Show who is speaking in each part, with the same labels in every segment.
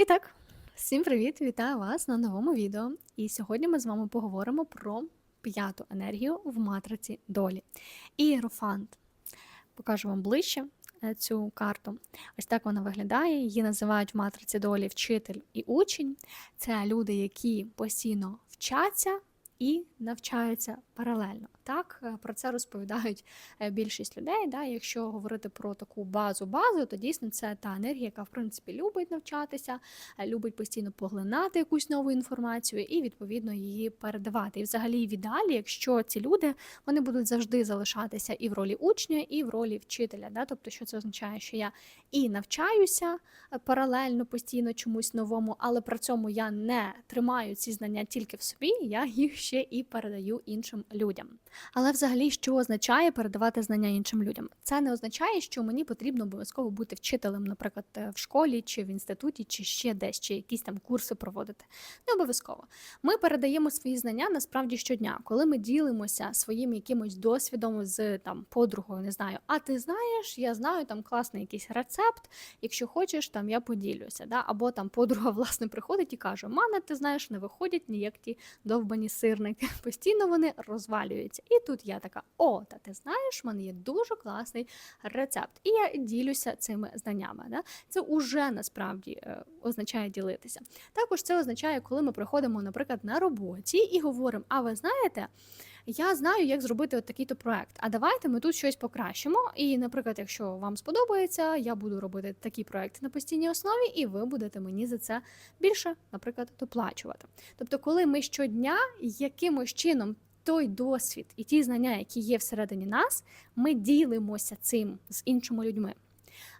Speaker 1: І так, всім привіт! Вітаю вас на новому відео. І сьогодні ми з вами поговоримо про п'яту енергію в матриці долі. Ієрофант. Покажу вам ближче е, цю карту. Ось так вона виглядає. Її називають в матриці долі вчитель і учень. Це люди, які постійно вчаться і навчаються паралельно. Так, е, про це розповідають е, більшість людей. Да? Якщо говорити про таку базу-базу, то дійсно це та енергія, яка в принципі любить навчатися, е, любить постійно поглинати якусь нову інформацію і відповідно її передавати. І взагалі в ідеалі, якщо ці люди вони будуть завжди залишатися і в ролі учня, і в ролі вчителя. Да? Тобто, що це означає, що я і навчаюся паралельно постійно чомусь новому, але при цьому я не тримаю ці знання тільки в собі, я їх ще і передаю іншим людям. Але взагалі, що означає передавати знання іншим людям? Це не означає, що мені потрібно обов'язково бути вчителем, наприклад, е, в школі чи в інституті, чи ще десь, чи якісь там курси проводити. Не обов'язково. Ми передаємо свої знання насправді щодня, коли ми ділимося своїм якимось досвідом з там подругою, не знаю. А ти знаєш, я знаю там класний якийсь рецепт. Якщо хочеш, там я поділюся. Да? Або там подруга власне приходить і каже: Мана, ти знаєш, не виходять ніяк ті довбані сирники. Постійно вони розвалюються. І тут я така: о, та ти знаєш, в мене є дуже класний рецепт. І я ділюся цими знаннями. Да? Це уже насправді е, означає ділитися. Також це означає, коли ми приходимо, наприклад, на роботі і говоримо: а ви знаєте? Я знаю, як зробити от такий-то проект. А давайте ми тут щось покращимо. І, наприклад, якщо вам сподобається, я буду робити такі проекти на постійній основі, і ви будете мені за це більше, наприклад, доплачувати. Тобто, коли ми щодня якимось чином той досвід і ті знання, які є всередині нас, ми ділимося цим з іншими людьми.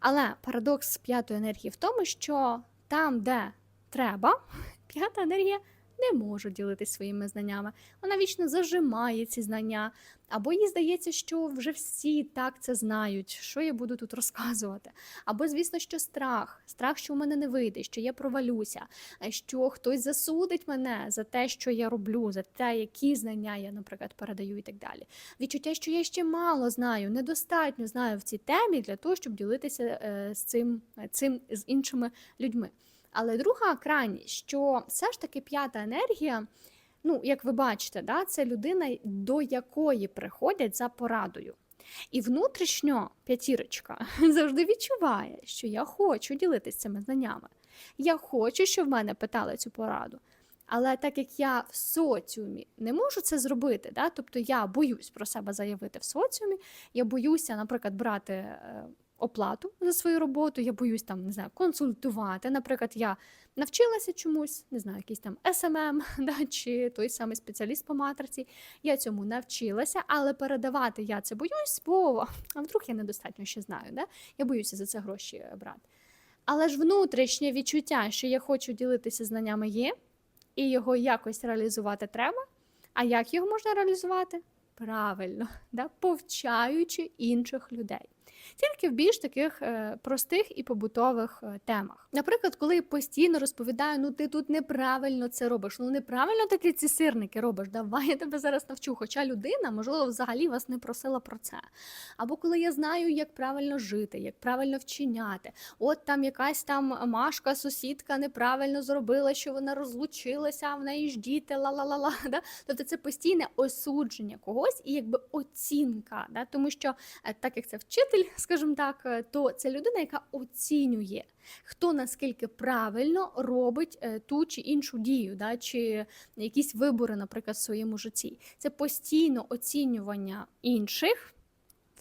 Speaker 1: Але парадокс п'ятої енергії в тому, що там, де треба, п'ята енергія не може ділитися своїми знаннями. Вона вічно зажимає ці знання, або їй здається, що вже всі так це знають, що я буду тут розказувати. Або, звісно, що страх, страх, що в мене не вийде, що я провалюся, що хтось засудить мене за те, що я роблю, за те, які знання я, наприклад, передаю і так далі. Відчуття, що я ще мало знаю, недостатньо знаю в цій темі для того, щоб ділитися е, з цим, цим з іншими людьми. Але друга крайність, що все ж таки п'ята енергія, ну, як ви бачите, да, це людина, до якої приходять за порадою. І внутрішньо п'ятірочка завжди відчуває, що я хочу ділитися цими знаннями. Я хочу, щоб в мене питали цю пораду. Але так як я в соціумі не можу це зробити, да? тобто я боюсь про себе заявити в соціумі, я боюся, наприклад, брати е, оплату за свою роботу, я боюсь там, не знаю, консультувати. Наприклад, я навчилася чомусь, не знаю, якийсь там SMM, да, чи той самий спеціаліст по матриці. Я цьому навчилася, але передавати я це боюсь, бо а вдруг я недостатньо ще знаю. Да? Я боюся за це гроші е, брати. Але ж внутрішнє відчуття, що я хочу ділитися знаннями є, і його якось реалізувати треба. А як його можна реалізувати? Правильно, да? повчаючи інших людей тільки в більш таких е, простих і побутових е, темах. Наприклад, коли я постійно розповідаю, ну ти тут неправильно це робиш, ну неправильно таки ці сирники робиш, давай я тебе зараз навчу. Хоча людина, можливо, взагалі вас не просила про це. Або коли я знаю, як правильно жити, як правильно вчиняти. От там якась там машка, сусідка неправильно зробила, що вона розлучилася, в неї ж діти, ла-ла-ла-ла. Да? Тобто це постійне осудження когось і якби оцінка, да? тому що е, так як це вчитель скажімо так, е, то це людина, яка оцінює, хто наскільки правильно робить е, ту чи іншу дію, да, чи якісь вибори, наприклад, в своєму житті. Це постійно оцінювання інших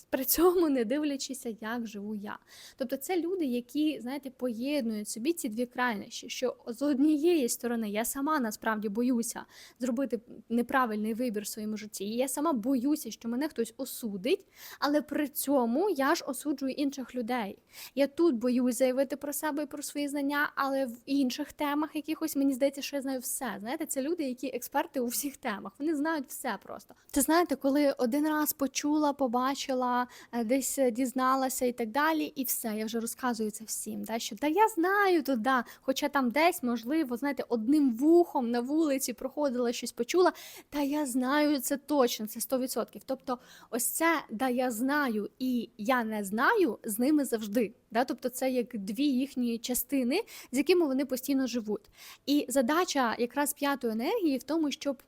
Speaker 1: при цьому не дивлячися, як живу я. Тобто це люди, які, знаєте, поєднують собі ці дві крайнощі, що з однієї сторони я сама насправді боюся зробити неправильний вибір в своєму житті. І я сама боюся, що мене хтось осудить, але при цьому я ж осуджую інших людей. Я тут боюсь заявити про себе і про свої знання, але в інших темах якихось мені здається, що я знаю все. Знаєте, це люди, які експерти у всіх темах. Вони знають все просто. Це знаєте, коли один раз почула, побачила е, десь е, дізналася і так далі. І все, я вже розказую це всім. Да, що та я знаю туди, хоча там десь, можливо, знаєте, одним вухом на вулиці проходила щось почула. Та я знаю це точно, це 100%. Тобто, ось це да я знаю і я не знаю з ними завжди. Да? Тобто, це як дві їхні частини, з якими вони постійно живуть. І задача якраз п'ятої енергії в тому, щоб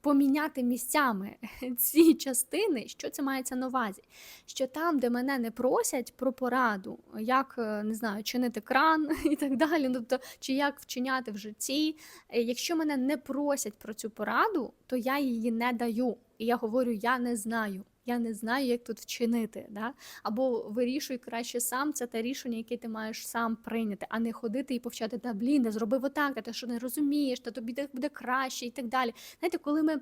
Speaker 1: поміняти місцями ці частини, що це мається на увазі. Що там, де мене не просять про пораду, як е, не знаю, чинити кран і так далі, тобто, чи як вчиняти в житті. е, Якщо мене не просять про цю пораду, то я її не даю. І я говорю, я не знаю. Я не знаю, як тут вчинити. Да? Або вирішуй краще сам це те рішення, яке ти маєш сам прийняти, а не ходити і повчати, та блін, не зробив отак, та ти що не розумієш, та тобі так буде краще і так далі. Знаєте, коли ми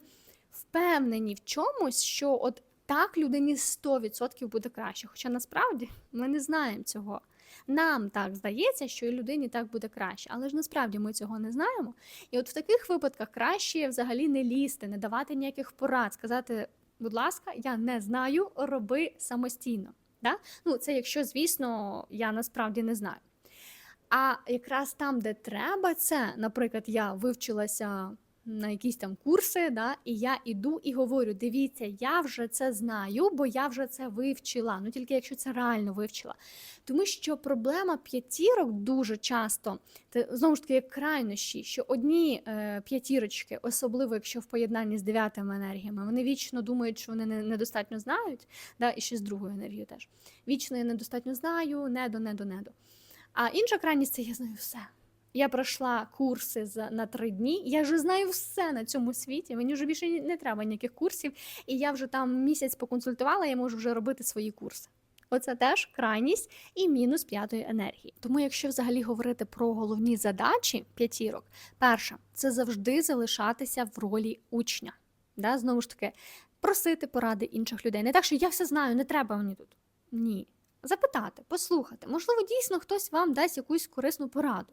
Speaker 1: впевнені в чомусь, що от так людині 100% буде краще. Хоча насправді ми не знаємо цього. Нам так здається, що і людині так буде краще, але ж насправді ми цього не знаємо. І от в таких випадках краще взагалі не лізти, не давати ніяких порад, сказати, будь ласка, я не знаю, роби самостійно. Да? Ну, це якщо, звісно, я насправді не знаю. А якраз там, де треба це, наприклад, я вивчилася на якісь там курси, да, і я іду і говорю: дивіться, я вже це знаю, бо я вже це вивчила. Ну тільки якщо це реально вивчила. Тому що проблема п'ятірок дуже часто, це знову ж таки як крайнощі, що одні е, п'ятірочки, особливо якщо в поєднанні з дев'ятими енергіями, вони вічно думають, що вони не, недостатньо знають, да, і ще з другою енергією теж. Вічно я недостатньо знаю, недо, недо, недо. А інша крайність це я знаю все. Я пройшла курси за на три дні. Я вже знаю все на цьому світі. Мені вже більше не треба ніяких курсів, і я вже там місяць поконсультувала. Я можу вже робити свої курси. Оце теж крайність і мінус п'ятої енергії. Тому, якщо взагалі говорити про головні задачі п'ятірок, перша це завжди залишатися в ролі учня. Да? Знову ж таки, просити поради інших людей. Не так, що я все знаю, не треба мені тут. Ні. Запитати, послухати. Можливо, дійсно хтось вам дасть якусь корисну пораду.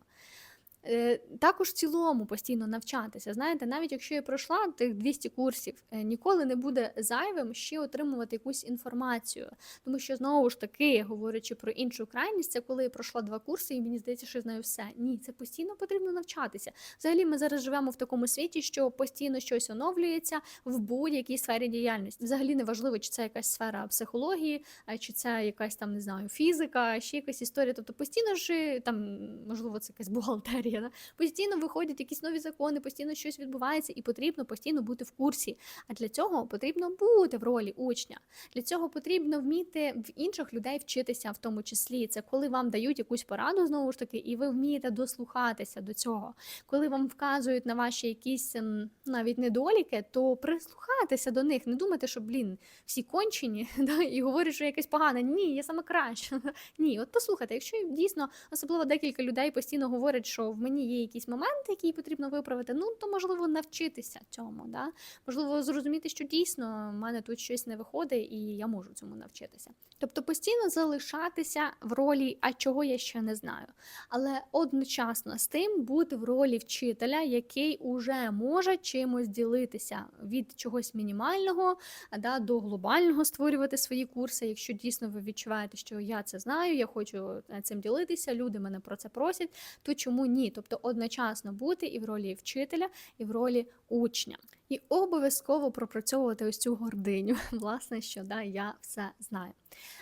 Speaker 1: Е, Також в цілому постійно навчатися. Знаєте, навіть якщо я пройшла тих 200 курсів, е, ніколи не буде зайвим ще отримувати якусь інформацію. Тому що знову ж таки, говорячи про іншу крайність, це коли я пройшла два курси, і мені здається, що я знаю все. Ні, це постійно потрібно навчатися. Взагалі, ми зараз живемо в такому світі, що постійно щось оновлюється в будь-якій сфері діяльності. Взагалі не важливо, чи це якась сфера психології, а чи це якась там не знаю, фізика, ще якась історія. Тобто постійно ж там, можливо, це якась бухгалтерія. Да? Постійно виходять якісь нові закони, постійно щось відбувається, і потрібно постійно бути в курсі. А для цього потрібно бути в ролі учня. Для цього потрібно вміти в інших людей вчитися, в тому числі. Це коли вам дають якусь пораду знову ж таки, і ви вмієте дослухатися до цього. Коли вам вказують на ваші якісь ем, навіть недоліки, то прислухатися до них, не думати, що блін, всі кончені, да, і говорять, що якесь погане. Ні, я саме краще. Ні, от послухайте, якщо дійсно особливо декілька людей постійно говорять, що в мені є якісь моменти, які потрібно виправити, ну то можливо навчитися цьому. Да? Можливо, зрозуміти, що дійсно в мене тут щось не виходить, і я можу цьому навчитися. Тобто постійно залишатися в ролі, а чого я ще не знаю. Але одночасно з тим бути в ролі вчителя, який уже може чимось ділитися від чогось мінімального да, до глобального створювати свої курси. Якщо дійсно ви відчуваєте, що я це знаю, я хочу е, цим ділитися, люди мене про це просять, то чому ні? Тобто одночасно бути і в ролі вчителя, і в ролі учня. І обов'язково пропрацьовувати ось цю гординю, власне, що да, я все знаю.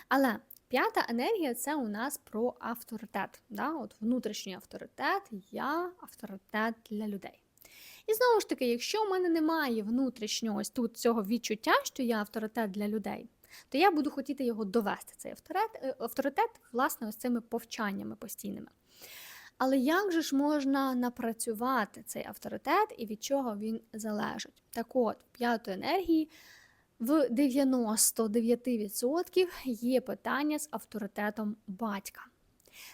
Speaker 1: Але п'ята енергія це у нас про авторитет. Да? От Внутрішній авторитет, я авторитет для людей. І знову ж таки, якщо в мене немає внутрішнього ось тут цього відчуття, що я авторитет для людей, то я буду хотіти його довести, цей авторитет, авторитет власне, ось цими повчаннями постійними. Але як же ж можна напрацювати цей авторитет і від чого він залежить? Так от, п'ятої енергії в 99% є питання з авторитетом батька.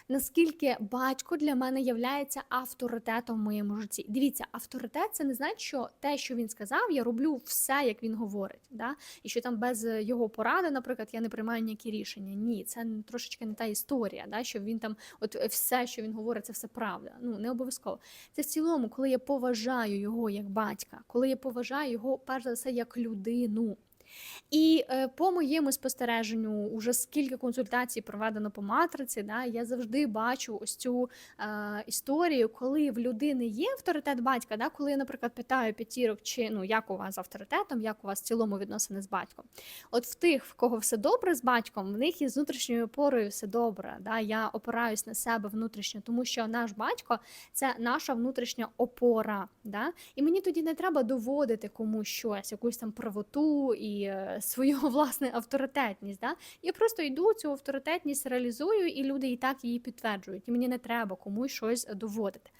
Speaker 1: Наскільки батько для мене являється авторитетом в моєму житті? Дивіться, авторитет це не значить, що те, що він сказав, я роблю все, як він говорить. Да? І що там без його поради, наприклад, я не приймаю ніякі рішення. Ні, це трошечки не та історія, да? що він там, от все, що він говорить, це все правда. Ну не обов'язково. Це в цілому, коли я поважаю його як батька, коли я поважаю його, перш за все, як людину. І е, по моєму спостереженню, уже скільки консультацій проведено по матриці, да, я завжди бачу ось цю е, історію, коли в людини є авторитет батька, да, коли я, наприклад, питаю п'ятірок, чи ну як у вас з авторитетом, як у вас в цілому відносини з батьком. От в тих, в кого все добре з батьком, в них із внутрішньою опорою все добре. Да, Я опираюсь на себе внутрішньо, тому що наш батько це наша внутрішня опора. Да? І мені тоді не треба доводити комусь щось, якусь там правоту і е, свою власне авторитетність. Да? Я просто йду цю авторитетність реалізую, і люди і так її підтверджують. І мені не треба комусь щось доводити.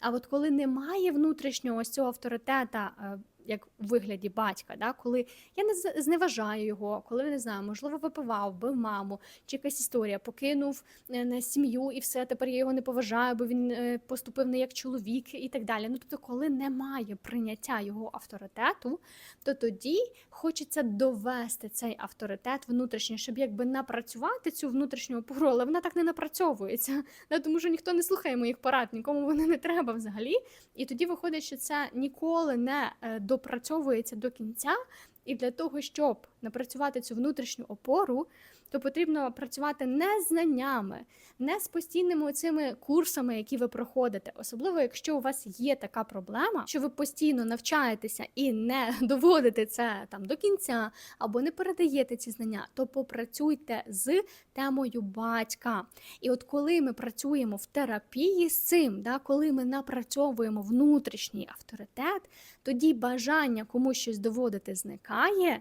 Speaker 1: А от коли немає внутрішнього ось цього авторитета, е, як у вигляді батька, да, коли я не зневажаю його, коли не знаю, можливо, випивав, бив маму, чи якась історія, покинув е, на сім'ю і все, тепер я його не поважаю, бо він е, поступив не як чоловік і так далі. Ну тобто, коли немає прийняття його авторитету, то тоді хочеться довести цей авторитет внутрішній, щоб якби напрацювати цю внутрішню опору, але вона так не напрацьовується, да, тому що ніхто не слухає моїх порад, нікому вони не треба взагалі. І тоді виходить, що це ніколи не е, допрацьовується до кінця. І для того, щоб напрацювати цю внутрішню опору, то потрібно працювати не знаннями, не з постійними цими курсами, які ви проходите. Особливо, якщо у вас є така проблема, що ви постійно навчаєтеся і не доводите це там до кінця, або не передаєте ці знання, то попрацюйте з темою батька. І от коли ми працюємо в терапії з цим, да, коли ми напрацьовуємо внутрішній авторитет, тоді бажання комусь щось доводити зникає немає,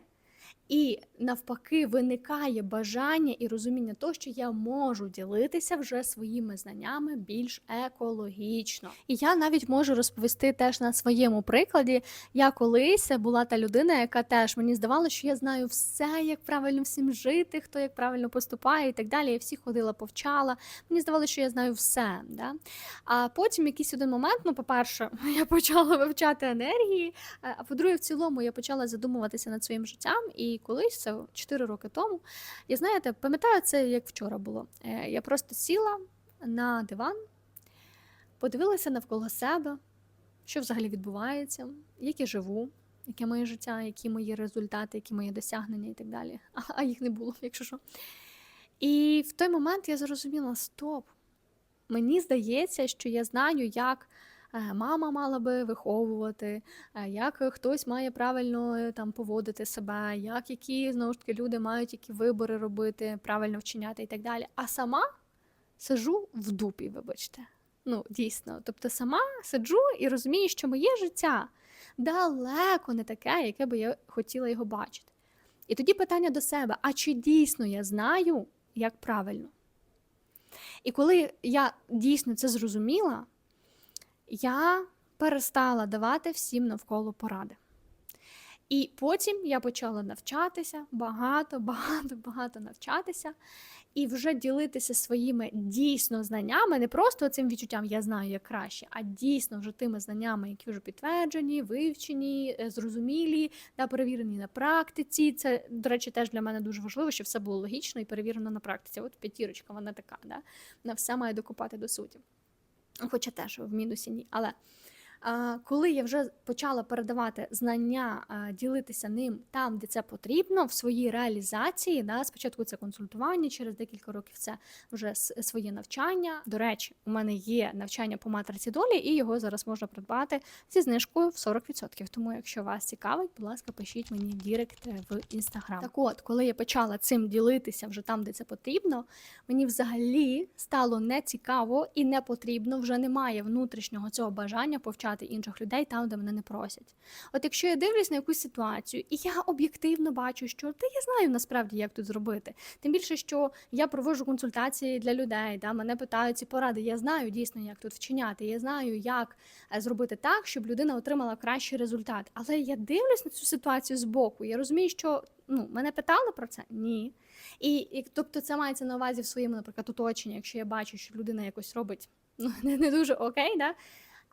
Speaker 1: і навпаки, виникає бажання і розуміння того, що я можу ділитися вже своїми знаннями більш екологічно. І я навіть можу розповісти теж на своєму прикладі. Я колись була та людина, яка теж мені здавалося, що я знаю все, як правильно всім жити, хто як правильно поступає і так далі. Я всіх ходила, повчала. Мені здавалося, що я знаю все. Да? А потім якийсь один момент, ну, по-перше, я почала вивчати енергії. А по-друге, в цілому я почала задумуватися над своїм життям. І колись, це 4 роки тому, я знаєте, пам'ятаю це як вчора було. Е, Я просто сіла на диван, подивилася навколо себе, що взагалі відбувається, як я живу, яке моє життя, які мої результати, які мої досягнення і так далі. А, їх не було, якщо що. І в той момент я зрозуміла: стоп. Мені здається, що я знаю, як мама мала би виховувати, е, як хтось має правильно е, там поводити себе, як які знову ж таки люди мають які вибори робити, правильно вчиняти і так далі. А сама сижу в дупі, вибачте. Ну, дійсно. Тобто сама сиджу і розумію, що моє життя далеко не таке, яке би я хотіла його бачити. І тоді питання до себе: а чи дійсно я знаю, як правильно? І коли я дійсно це зрозуміла, я перестала давати всім навколо поради. І потім я почала навчатися, багато, багато, багато навчатися, і вже ділитися своїми дійсно знаннями, не просто цим відчуттям я знаю як краще, а дійсно вже тими знаннями, які вже підтверджені, вивчені, е, зрозумілі та перевірені на практиці. Це, до речі, теж для мене дуже важливо, щоб все було логічно і перевірено на практиці. От п'ятірочка, вона така, да? на все має докупати до суті. Хоча теж в мінусі ні. Але коли я вже почала передавати знання, ділитися ним там, де це потрібно, в своїй реалізації, да, спочатку це консультування, через декілька років це вже своє навчання. До речі, у мене є навчання по матриці долі, і його зараз можна придбати зі знижкою в 40%. Тому, якщо вас цікавить, будь ласка, пишіть мені Дірект в інстаграм. Так от, коли я почала цим ділитися вже там, де це потрібно, мені взагалі стало не цікаво і не потрібно. Вже немає внутрішнього цього бажання повчати інших людей там, де мене не просять. От якщо я дивлюсь на якусь ситуацію, і я об'єктивно бачу, що та я знаю насправді, як тут зробити. Тим більше, що я проводжу консультації для людей, да, мене питають ці поради. Я знаю дійсно, як тут вчиняти. Я знаю, як е, зробити так, щоб людина отримала кращий результат. Але я дивлюсь на цю ситуацію збоку. Я розумію, що ну мене питали про це? Ні. І, і тобто це мається на увазі в своєму, наприклад, оточенні, якщо я бачу, що людина якось робить ну, не, не дуже окей, да?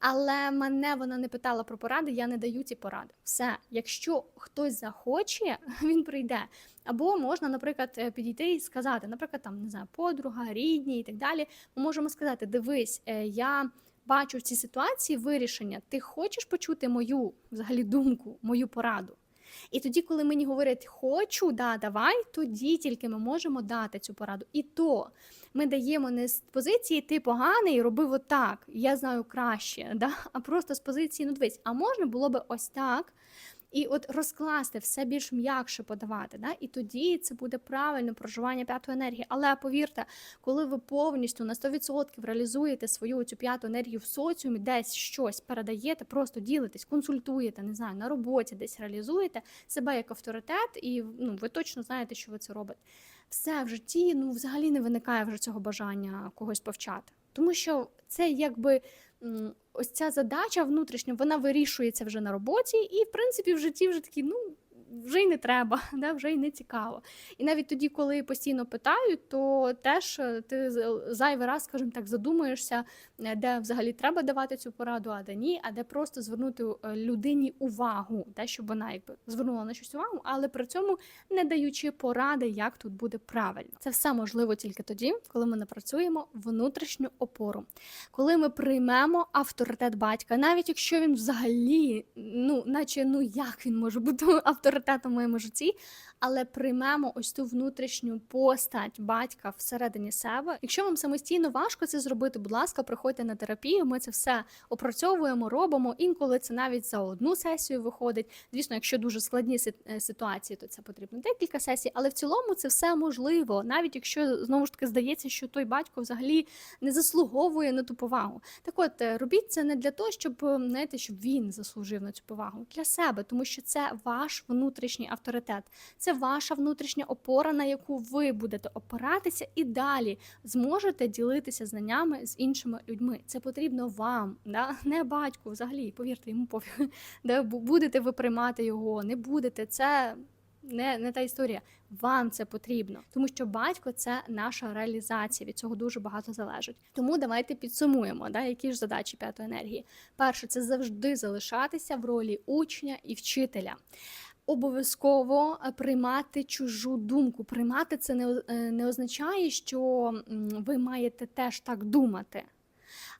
Speaker 1: Але мене вона не питала про поради, я не даю ці поради. Все, якщо хтось захоче, він прийде. Або можна, наприклад, е, підійти і сказати, наприклад, там не знаю, подруга, рідні і так далі. Ми можемо сказати: дивись, е, я бачу в цій ситуації вирішення. Ти хочеш почути мою взагалі думку, мою пораду? І тоді, коли мені говорять хочу, да, давай, тоді тільки ми можемо дати цю пораду. І то ми даємо не з позиції ти поганий, робив отак, я знаю краще, да? а просто з позиції, ну дивись, а можна було би ось так. І от розкласти все більш м'якше подавати, да? і тоді це буде правильне проживання п'ятої енергії. Але повірте, коли ви повністю на 100% реалізуєте свою цю п'яту енергію в соціумі, десь щось передаєте, просто ділитесь, консультуєте, не знаю, на роботі десь реалізуєте себе як авторитет, і ну, ви точно знаєте, що ви це робите. Все в житті ну, взагалі не виникає вже цього бажання когось повчати. Тому що це якби ось ця задача внутрішня, вона вирішується вже на роботі, і в принципі в житті вже такі, ну. Вже й не треба, да, вже й не цікаво. І навіть тоді, коли постійно питають, то теж е, ти з- зайвий раз, скажімо так, задумуєшся, е, де взагалі треба давати цю пораду, а де ні, а де просто звернути е, людині увагу, те, щоб вона якби звернула на щось увагу, але при цьому не даючи поради, як тут буде правильно. Це все можливо тільки тоді, коли ми напрацюємо внутрішню опору, коли ми приймемо авторитет батька, навіть якщо він взагалі, ну наче ну як він може бути авторитетом в моєму житті, але приймемо ось ту внутрішню постать батька всередині себе. Якщо вам самостійно важко це зробити, будь ласка, приходьте на терапію. Ми це все опрацьовуємо, робимо. Інколи це навіть за одну сесію виходить. Звісно, якщо дуже складні е, ситуації, то це потрібно декілька сесій, але в цілому це все можливо, навіть якщо знову ж таки здається, що той батько взагалі не заслуговує на ту повагу. Так от е, робіть це не для того, щоб е, знаєте, щоб він заслужив на цю повагу для себе, тому що це ваш внутрішній авторитет, це ваша внутрішня опора, на яку ви будете опиратися, і далі зможете ділитися знаннями з іншими людьми. Це потрібно вам, да? не батьку взагалі. Повірте, йому пофіг. Бу- Будете ви приймати його, не будете. Це не, не та історія. Вам це потрібно, тому що батько це наша реалізація. Від цього дуже багато залежить. Тому давайте підсумуємо, да, які ж задачі п'ятої енергії. Перше, це завжди залишатися в ролі учня і вчителя. Обов'язково е, приймати чужу думку. Приймати це не, е, не означає, що ви маєте теж так думати.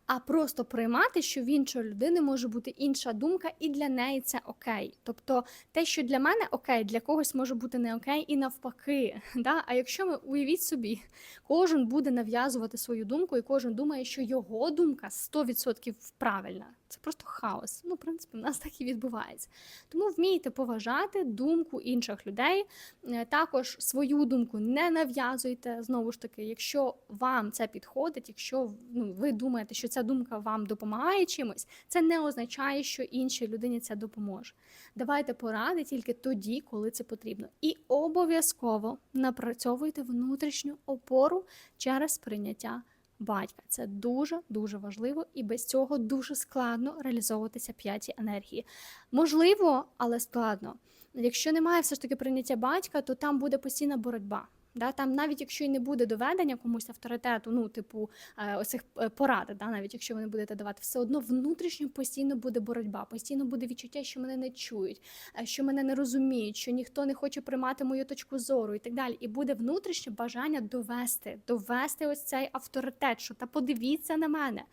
Speaker 1: А просто приймати, що в іншої людини може бути інша думка, і для неї це окей. Тобто те, що для мене окей, для когось може бути не окей, і навпаки. Да? А якщо ми уявіть собі, кожен буде нав'язувати свою думку, і кожен думає, що його думка 100% правильна. Це просто хаос. Ну, в принципі, в нас так і відбувається. Тому вмійте поважати думку інших людей. Е, Також свою думку не нав'язуйте. Знову ж таки, якщо вам це підходить, якщо ну, ви думаєте, що ця думка вам допомагає чимось, це не означає, що іншій людині це допоможе. Давайте поради тільки тоді, коли це потрібно. І обов'язково напрацьовуйте внутрішню опору через прийняття батька. Це дуже дуже важливо, і без цього дуже складно реалізовуватися п'яті енергії. Можливо, але складно. Якщо немає все ж таки прийняття батька, то там буде постійна боротьба. Да, там навіть якщо й не буде доведення комусь авторитету, ну типу е, ось е, порад, да, навіть якщо ви не будете давати, все одно внутрішньо постійно буде боротьба, постійно буде відчуття, що мене не чують, е, що мене не розуміють, що ніхто не хоче приймати мою точку зору і так далі. І буде внутрішнє бажання довести, довести ось цей авторитет, що та подивіться на мене.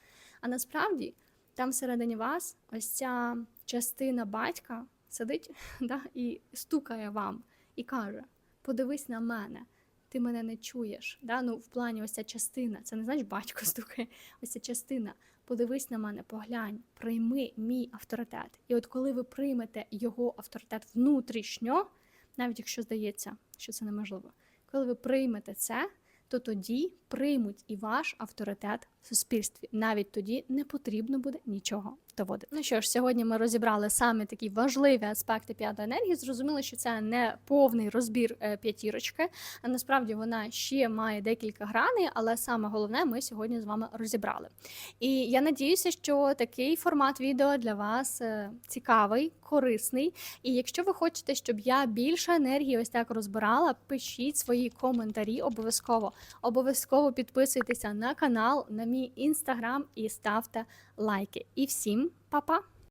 Speaker 1: А насправді там всередині вас ось ця частина батька сидить да, і стукає вам і каже: подивись на мене. Ти мене не чуєш. Да? Ну, в плані ось ця частина. Це не значить батько стукає, ось ця частина. Подивись на мене, поглянь, прийми мій авторитет. І от коли ви приймете його авторитет внутрішньо, навіть якщо здається, що це неможливо, коли ви приймете це, то тоді приймуть і ваш авторитет в суспільстві. Навіть тоді не потрібно буде нічого доводити. Ну що ж, сьогодні ми розібрали саме такі важливі аспекти п'ятої енергії. Зрозуміло, що це не повний розбір е, п'ятірочки, насправді вона ще має декілька граней, але саме головне ми сьогодні з вами розібрали. І я надіюся, що такий формат відео для вас е, цікавий, корисний. І якщо ви хочете, щоб я більше енергії ось так розбирала, пишіть свої коментарі обов'язково. Обов'язково підписуйтеся на канал, на мій інстаграм і ставте лайки. І всім Papa?